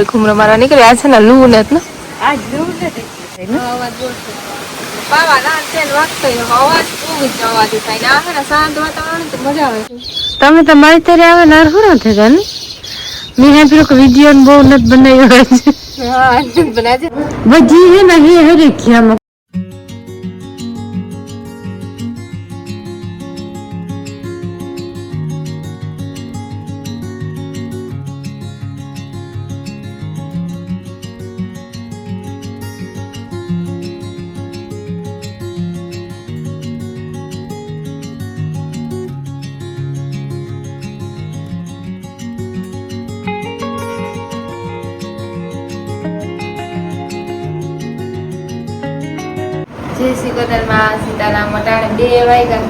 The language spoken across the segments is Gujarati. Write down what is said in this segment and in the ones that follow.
ઘુમરો મારવા નીકળ્યા. છે ને લૂ ને ને? નથી આ ને છે. તમે તો મારી ત્યારે આવે નાર હું થયા ને? મેં હે પેલો વીડિયો બહુ નથી બનાવ્યો છે. હા બજી હે ને હે હે રેખ્યા જય શ્રી કદરમાં સીતારામ મટાણે બે વાગ્યા.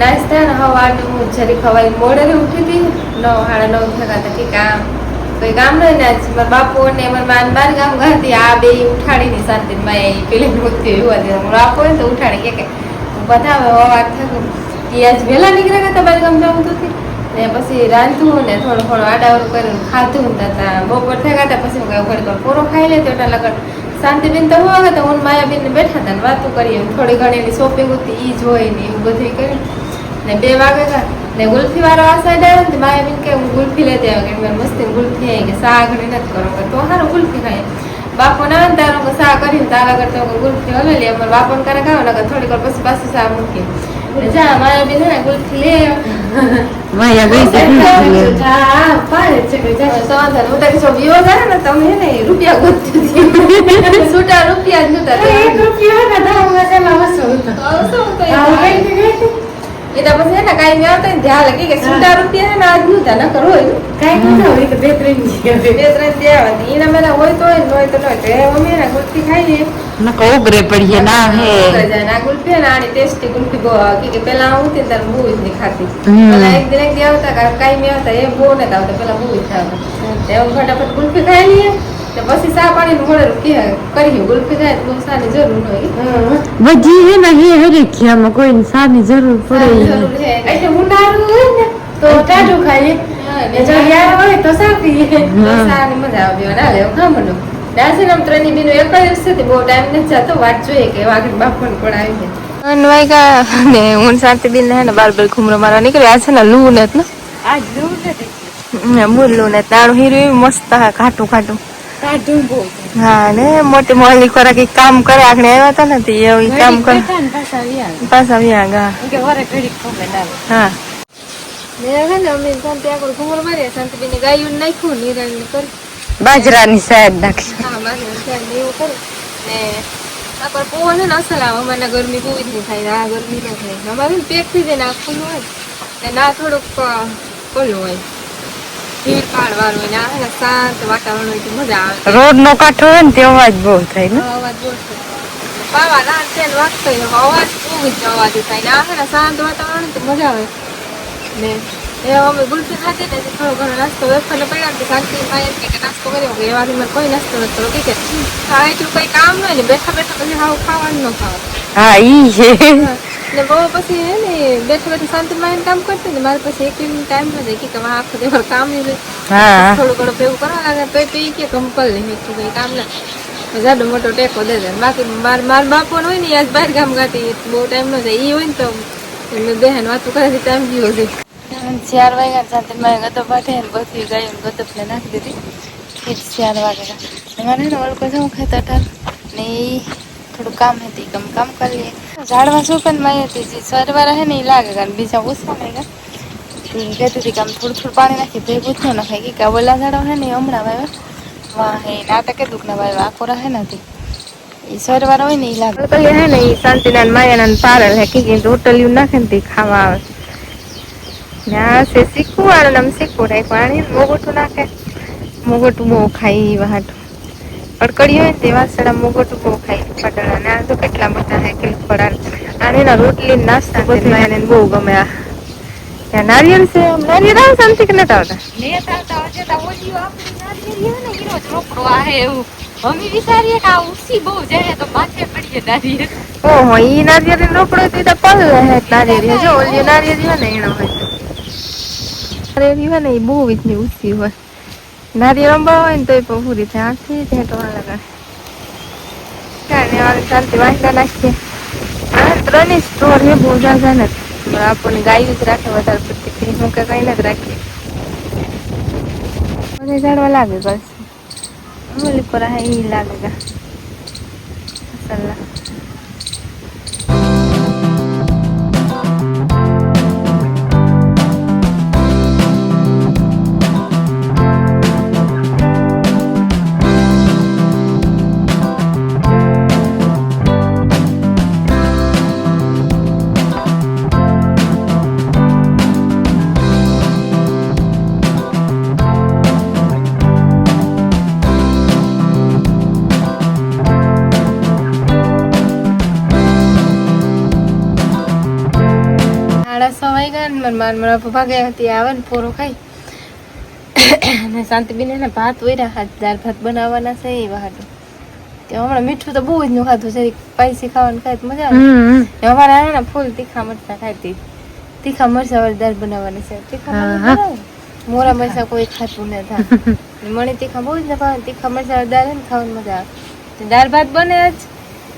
નાસ્તા ને હવારનું હું જરી ખવાઈ મોડે ઉઠી હતી. નવ, સાડા નવ થયા હતા કે કામ. કોઈ કામ નહીં ને મારા બાપુ ને મારા માન બાર ગામ ગાતી આ બે ઉઠાડી ની શાંતિ મેં પેલી મૃત્યુ એવું હતી. મારો બાપુ ને તો ઉઠાડી કે બતાવે હવાર થયું એ આજ વહેલા નીકળ્યા હતા બાર ગામ જવું હતું ને પછી રાંધું ને થોડું થોડું આડાવડું કરીને ખાધું ને બપોર થયા હતા પછી હું કઈ ઘડી પૂરો ખાઈ લેતો એટલા લગન. શાંતિબેન તો હોવા હતા હું ને માયાબેન બેઠા હતા ને વાતો કરીએ. થોડી ઘણી એની શોપિંગ હતી એ જોઈ ને એવું બધું કરી ને બે વાગે ને ગુલ્ફી વાળો આ સાઈડ આવ્યો ને માયાબીન કે હું ગુલ્ફી લેતી આવ્યો કે મેં મસ્તી ગુલ્ફી આવી કે સા ઘડી નથી કરો કે તો હારું ગુલ્ફી ખાય. બાપો ના તારો કે સા કરીને તારા કરતા ગુલ્ફી હલે લે અમારે બાપો ને કરે ખાવ ને થોડીક પછી પાછું શા મૂકી ને જા, માયાબેન હે ને, ગુલ્ફી લે. માયા ગઈ છે સમાધાન હું તારી છોકરી જાય ને તમે હે ને રૂપિયા હતી. છૂટા રૂપિયા જ નતા એક રૂપિયો ને દસ હજારમાં વસો હતો. એ તો પછી ને કાંઈ મેં આવતા ધ્યાન લાગે કે છૂટા રૂપિયા ને આજ નતા ન કરો હોય કાંઈ નહોતું હોય તો બે ત્રણ બે ત્રણ દેવા એના મેલા હોય તો હોય તો હોય. તો અમે ને ગુલફી ખાઈએ. નકો ઉગરે પડીએ ના હે ઉતરે જાય ને ગુલફી ને આની ટેસ્ટી ગુલફી બહુ. કે કે પેલા હું હતી ને ત્યારે બહુ જ નહીં ખાતી. પેલા એક દિન એક દી આવતા કાઈ મેં આવતા એ બહુ આવતા. પેલા બહુ જ આવતા તે ફટાફટ ગુલફી ખાઈ લઈએ. ને પછી ચા પાણી નું મોડે કે કરીએ. ગુલફી તો સારી જરૂર હોય હે ને હે હે રેખ્યામાં કોઈ સાની જરૂર પડે એટલે ઉનાળું હોય ને તો ટાઢું ખાઈએ. ને જો યાર હોય તો સા પીએ. મજા આવે ના લે હા મને દાસી નામ ત્રણની બીનો એક જ છે બહુ ટાઈમ નથી જતો. વાત જોઈએ કે વાગડ બાપણ પણ આવી જાય. ને હું શાંતિ બેન ને બાર બાર ઘુમરો મારવા નીકળ્યા. છે ને લૂ ને ને આજ જેવું નથી ને હીરું મસ્ત ઘાટું ઘાટું હા ને મોટી મોલી ખોરાક કામ કરે આપણે આવ્યા હતા ને તે એવું કામ કરે. પાછા વ્યા. ગા. હા. બાજરાની સાહેબ નાખી. હા મારે અત્યારે ને ગરમી બહુ જ નહીં થાય આ ગરમી ન થાય. અમારે પેક થઈ જાય ને આ હોય ને ના થોડુંક અ, હોય. રોડ નો કાંઠો હોય ને તે અવાજ બહુ થાય ને. અવાજ બહુ થાય. શાંત વાતાવરણ મજા આવે. ને એ અમે ગુલફી ખાધી ને થોડો ઘણો નાસ્તો વેફર પડ્યા ને શાંતિ એમ કે નાસ્તો કર્યો. કે એવા મને કોઈ નાસ્તો નથી કર્યો કે આ એટલું કઈ કામ હોય ને બેઠા બેઠા પછી હાવ ખાવાનું ન ખાવા. હા ઈ છે. ને બહુ પછી હે ને બેઠા બેઠા શાંતિ માં કામ કરતી ને મારે પછી એક ટાઈમ ન જાય કે મારે આખો દેવર કામ નહીં હા થોડું ઘણું ભેગું કરવા લાગે તો એ કે કંપલ નહીં એટલું કઈ કામ ના જાડો મોટો ટેકો દે દે બાકી માર માર બાપો હોય ને આજ બહાર ગામ ગાતી બહુ ટાઈમ નો જાય એ હોય ને તો એમને બહેન વાતું કરે ટાઈમ ગયો છે ચાર વાગ્યા સાથે મારે ગતો પાઠે ને બધી ગાયો ગતો ને નાખી દીધી ચાર વાગ્યા મારે ને ઓળખો જવું ખાતા હતા ને એ થોડું કામ હતી કમ કામ કરી લઈએ ઝાડમાં પણ માય હતી જે સરવાર હે ને એ લાગે, કારણ બીજા ઓછા નહીં ગયા કહેતી હતી કે આમ થોડું થોડું પાણી નાખી, ભેગું થયું નખાય કે ઓલા ઝાડો હે ને હમણાં વાવ્યા. વાહ હે ના તો કે દુઃખ ના વાવ્યા આખો રહે નથી એ સરવાર હોય ને એ લાગે. કલી હે ને એ શાંતિના માયાના પારલ હે કે રોટલિયું નાખે ને તે ખાવા આવે. ને આ છે શીખવું વાળું નામ શીખવું રાખ્યું. આણી મોગોટું નાખે. મોગોટું બહુ ખાઈ ઈ કડકડી હોય ને તે વાસણા મોગોટું બહુ ખાઈ પટણા ને આ તો કેટલા મોટા હે કે ખોરાક આને ના રોટલી ને નાસ્તા બધું એને બહુ ગમે આ. ત્યાં નારિયેળ છે નારિયેળ આવે શાંતિ કે નથી આવતા? નેતા તો જતા ઓલિયો આપણી નારિયેળી ને હીરો છોકરો આ એવું. અમે વિચારીએ કે આ ઉસી બહુ જાય તો માથે પડીએ નારિયેળ. ઓહો ઈ નારિયેળ રોકડો તો તો પલ હે નારિયેળ જો ઓલી નારિયેળ ને એનો હોય તો. નારિયેળ હોય ને એ બહુ રીતની ઉસી હોય. નારિયેળ રંબા હોય ને તોય પૂરી થાય ત્યાં તો લગાડે કાંઈ હવે શાંતિ વાંચતા નાખીએ હા, ત્રણેય સ્ટોર હે બહુ જાજા નથી પણ આપણને ગાયું જ રાખે વધારે પડતી હું કે કંઈ નથી રાખી મને જાણવા લાગે બસ અમલી પર હા એ લાગે ગા મસાલા સાડા ગયા ને મારા મારા પપ્પા ગયા હતી આવે ને પોરો ખાઈ. અને શાંતિબેન એને ભાત વૈરા હાથ દાળ ભાત બનાવવાના છે એ વાટો તે હમણાં મીઠું તો બહુ જ નું ખાધું છે સ્પાઈસી ખાવાનું ખાય મજા આવે. અમારે આવે ને ફૂલ તીખા મરચા ખાતી તીખા મરચા વાળી દાળ બનાવવાની છે. તીખા મરચાં મોરા મરચા કોઈ ખાતું ન થાય. મને તીખા બહુ જ ન ભાવે તીખા મરચા દાળ ને ખાવાની મજા આવે. દાળ ભાત બને જ.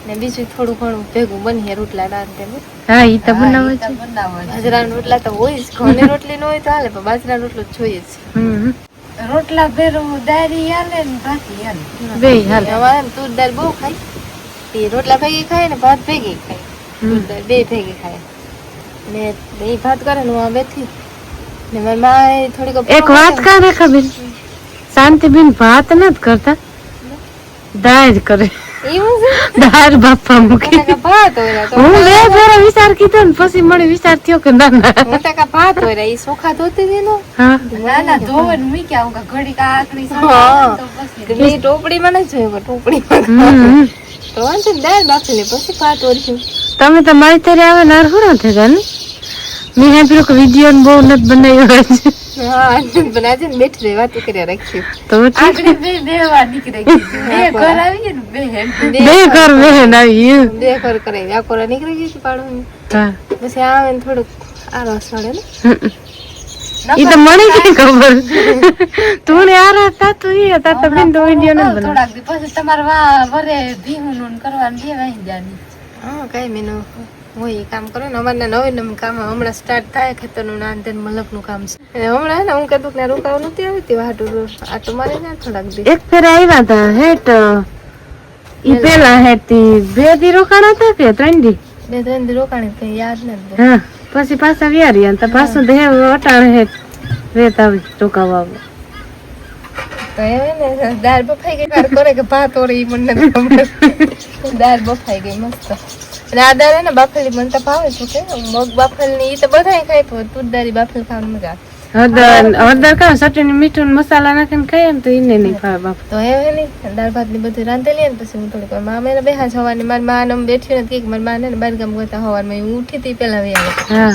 ને બીજું થોડું ઘણું ભેગું બનીએ રોટલા દાળ તેમ હા ઈ તો બનાવે છે. બાજરાના રોટલા તો હોય જ ઘઉંની રોટલી ન હોય તો હાલે પણ બાજરાનો રોટલો જ જોઈએ જ. રોટલા ભેરું દારી હાલે ને ભાતી હાલે. બે હાલે. હવે તુર દાળ બહુ ખાય. એ રોટલા ભેગી ખાય ને ભાત ભેગી ખાય. બે ભેગી ખાય. ને એ ભાત કરે ને હું આ બેઠી. ને મારી માં થોડીક એક વાત કરે ખબર? બેન શાંતિબેન ભાત નથી કરતા? દાળ કરે. એવું બાપા મૂકી. હું હું બે ફેરા વિચાર કીધો ને પછી મને વિચાર થયો કે ના ના. હું ટકા ભાત હોય એ સોખા ધોતી હતી ને હા. ના ના ધોવન મૂક્યા. હું ઘડી હા. તો પછી તે મેં નથી જોયું ટોપડી તો નહીં, દાળ બાફી લે પછી ભાત ઓરશું તમે તો મારી ત્યારે આવે નાર હરહુરા થતા ને? મેં સાંભળ્યું કે વીડિયો ને બહુ નથી બનાવ્યો છે. હા કર્યા તો પછી બે બે વાર નીકળી બે ઘર આવીએ ને બે હેમ. બે ઘર બહેન આવી બે ઘર કરે વ્યાકોરા નીકળી ગઈ છે પાડું હા. પછી આવે ને થોડુંક ને. ઈ તો મને કઈ ખબર. તું ને આ હતા તું એ હતા તો બેન તો થોડાક પછી તમારે વા વરે ભીહું નું કરવાનું બે વાહી જાની. હા કઈ મેનું હોય એ કામ કરો ને અમારે નવે નવું કામ હમણાં સ્ટાર્ટ થાય ખેતરનું ના અંતર મલકનું કામ છે. અને હમણાં ને હું કીધું કે રોકાવ નથી આવતી વાટું આ તો મારે ના થોડાક દી એક ફેર આવ્યા હતા હેટ ઈ પેલા હેટ બે દી રોકાણા હતા કે ત્રણ દી? બે ત્રણ દી રોકાણી કઈ યાદ નથી હા પછી પાછા વ્યારી તો પાછું દેહ અટાણે હેટ રેત આવી ટોકાવા આવે. તો દાળ બફાઈ ગઈ કરે કે ભાત ઓરે ઈ મને દાળ બફાઈ ગઈ મસ્ત. અને આ દાળ હે ને બાફેલી મને તો ભાવે છે કે મગ બાફેલી ઈ તો બધાય ખાય પણ તું દાળી ખાવાનું ખાવાની મજા હળદર હળદર કાં ચટણી મીઠું મસાલા નાખીને ખાઈએ ને તો એને નહીં ભાવે બાપ તો એ હે ને દાળ ભાતની બધું રાંધેલી ને પછી હું થોડીક મામે ને બેહા સવારની મારી માં બેઠી નથી કે મારી માં ને બાર ગામ ગતા હવારમાં હું ઉઠી હતી પેલા વહી આવે. હા.